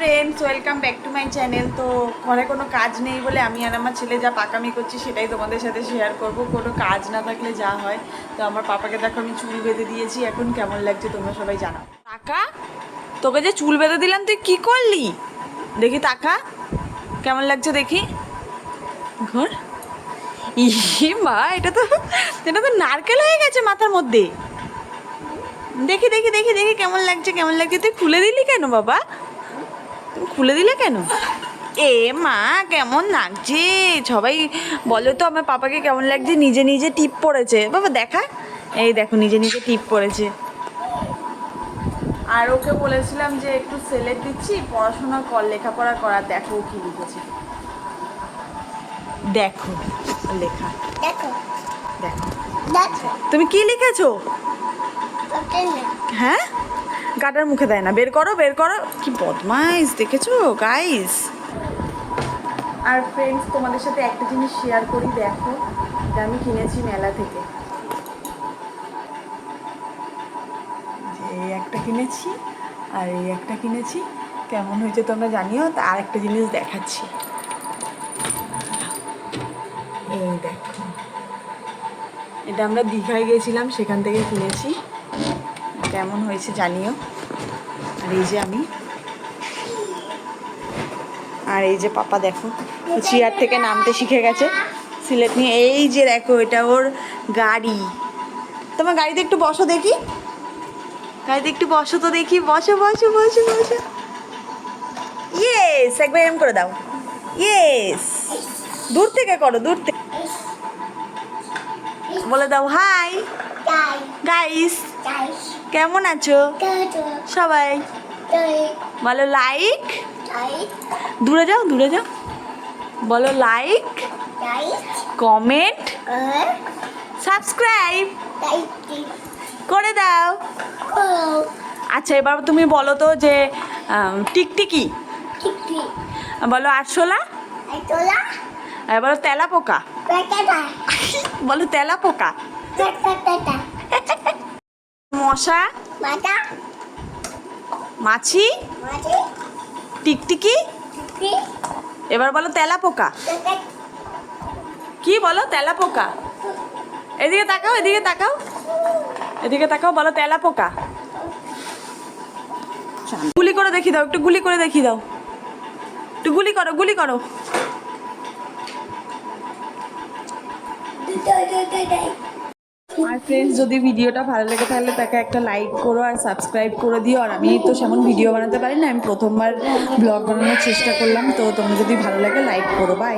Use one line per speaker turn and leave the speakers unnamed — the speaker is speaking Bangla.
Friends welcome back to my channel তো ঘরে কোনো কাজ নেই বলে আমি আর আমার ছেলে যা পাকামি করছি সেটাই তোমাদের সাথে শেয়ার করব। কোনো কাজ না থাকলে যা হয়। তো আমার পাপাকে দেখো আমি চুল বেঁধে দিয়েছি। এখন কেমন লাগছে তোমরা সবাই জানাও। টাকা তোকে যে চুল বেঁধে দিলাম, তুই কি করলি? দেখি টাকা কেমন লাগছে দেখি? ঘর? ই মা, এটা তো এটা তো নারকেল হয়ে গেছে মাথার মধ্যে। দেখি দেখি দেখি দেখি, কেমন লাগছে কেমন লাগছে? তুই খুলে দিলি কেন বাবা? তুমি খুলে দিলে কেন? এ মা কেমন লাগছে? সবাই বলো তো আমার পাপাকে কেমন লাগছে? নিজে নিজে টিপ পড়েছে। বাবা দেখা। এই দেখো নিজে নিজে টিপ পড়েছে। আর ওকে বলেছিলাম যে একটু সেলেট দিচ্ছি পড়াশোনা কর লেখাপড়া করা দেখো কি লিখেছে। দেখো লেখা।
দেখো।
দেখো। তুমি কি লিখেছো? হ্যাঁ? গাটার মুখে দেয় না। বের করো বের করো। কি বদমাইশ, দেখেছ? গাইস আর ফ্রেন্ডস তোমাদের সাথে একটা জিনিস শেয়ার করি, দেখো, এটা আমি কিনেছি মেলা থেকে। এই একটা কিনেছি, আর এই একটা কিনেছি। কেমন হয়েছে তোমরা জানিও? তা আর একটা জিনিস দেখাচ্ছি। এই দেখো। এটা আমরা দীঘায় গেছিলাম, সেখান থেকে কিনেছি। কেমন হয়েছে জানিও। আর এই যে আমি। আর এই যে পাপা দেখো চেয়ার থেকে নামতে শিখে গেছে। সিলেট নিয়ে। এই যে দেখো, এটা ওর গাড়ি। তোমার গাড়িতে একটু বসো দেখি। গাড়িতে একটু বসো তো দেখি। বসো বসো বসো বসো। ইয়েস একবার এরম করে দাও। ইয়েস দূর থেকে করো, দূর থেকে। বলে দাও হাই গাইস কেমন আছো? সবাই? বলো লাইক দূরে যাও দূরে যাও। বলো লাইক কমেন্ট সাবস্ক্রাইব করে দাও। আচ্ছা এবার তুমি বলো তো যে টিকটিকি। বলো আরশোলা।
আই তোলা
বলো তেলা পোকা বলো তেলা পোকা মশা মাছি? টিকটিকি? এবার বলো তেলা পোকা কি বলো তেলা পোকা এদিকে তাকাও এদিকে তাকাও। এদিকে তাকাও বলো তেলা পোকা গুলি করে দেখি দাও একটু গুলি করে দেখি দাও। একটু গুলি করো গুলি করো।
তাই তাই
আর ফ্রেন্ডস যদি ভিডিওটা ভালো লাগে তাহলে তাকে একটা লাইক করো আর সাবস্ক্রাইব করে দিও। আর আমি তো সেমন ভিডিও বানাতে পারি না, আমি প্রথমবার ব্লগ বানানোর চেষ্টা করলাম, তো তোমরা যদি ভালো লাগে লাইক করো। বাই